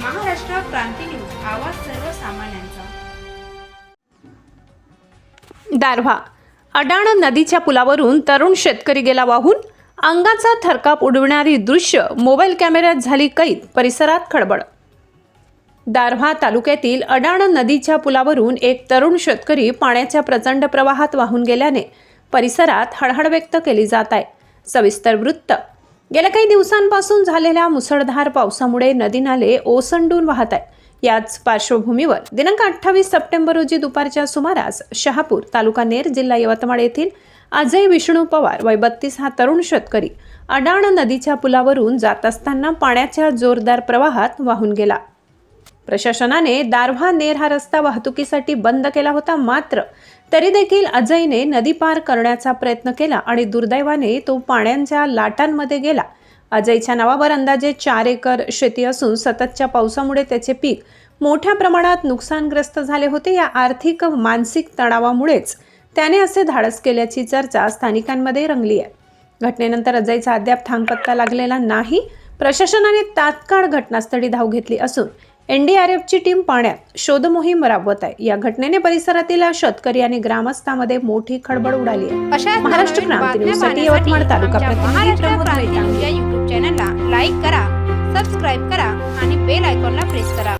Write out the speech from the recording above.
क्रांती news आवाज सर्वसामान्यांचा. दारव्हा अडाण नदीच्या पुलावरून तरुण शेतकरी गेला वाहून अंगाचा थरकाप उडविणारी दृश्य मोबाईल कॅमेऱ्यात झाली कैद परिसरात खळबळ. दारव्हा तालुक्यातील अडाण नदीच्या पुलावरून एक तरुण शेतकरी पाण्याच्या प्रचंड प्रवाहात वाहून गेल्याने परिसरात हळहळ व्यक्त केली जात आहे. सविस्तर वृत्त गेल्या काही दिवसांपासून झालेल्या मुसळधार पावसामुळे नदी नाले ओसंडून वाहत आहेत. याच पार्श्वभूमीवर दिनांक अठ्ठावीस सप्टेंबर रोजी दुपारच्या सुमारास शहापूर तालुका नेर जिल्हा यवतमाळ येथील अजय विष्णू पवार वय बत्तीस हा तरुण शेतकरी अडाण नदीच्या पुलावरून जात असताना पाण्याच्या जोरदार प्रवाहात वाहून गेला. प्रशासनाने दारव्हा नेर हा रस्ता वाहतुकीसाठी बंद केला होता मात्र तरी देखील अजयने नदी पार करण्याचा प्रयत्न केला आणि दुर्दैवाने तो पाण्याच्या लाटांमध्ये गेला. अजयच्या नावावर अंदाजे चार एकर शेती असून सततच्या पावसामुळे त्याचे पीक मोठ्या प्रमाणात नुकसानग्रस्त झाले होते. या आर्थिक मानसिक तणावामुळेच त्याने असे धाडस केल्याची चर्चा स्थानिकांमध्ये रंगली आहे. घटनेनंतर अजयचा अद्याप थांगपत्ता लागलेला नाही. प्रशासनाने तात्काळ घटनास्थळी धाव घेतली असून एनडीआरएफची टीम पाण्यात शोधमोहीम राबवत आहे. या घटनेने परिसरातील शेतकरी आणि ग्रामस्थांमध्ये मोठी खळबळ उडाली आहे. अशा महाराष्ट्र क्रांती न्यूजसाठी यवतमाळ तालुका प्रतिनिधी या युट्यूब चॅनलला लाईक करा सबस्क्राईब करा आणि बेल आयकॉनला प्रेस करा.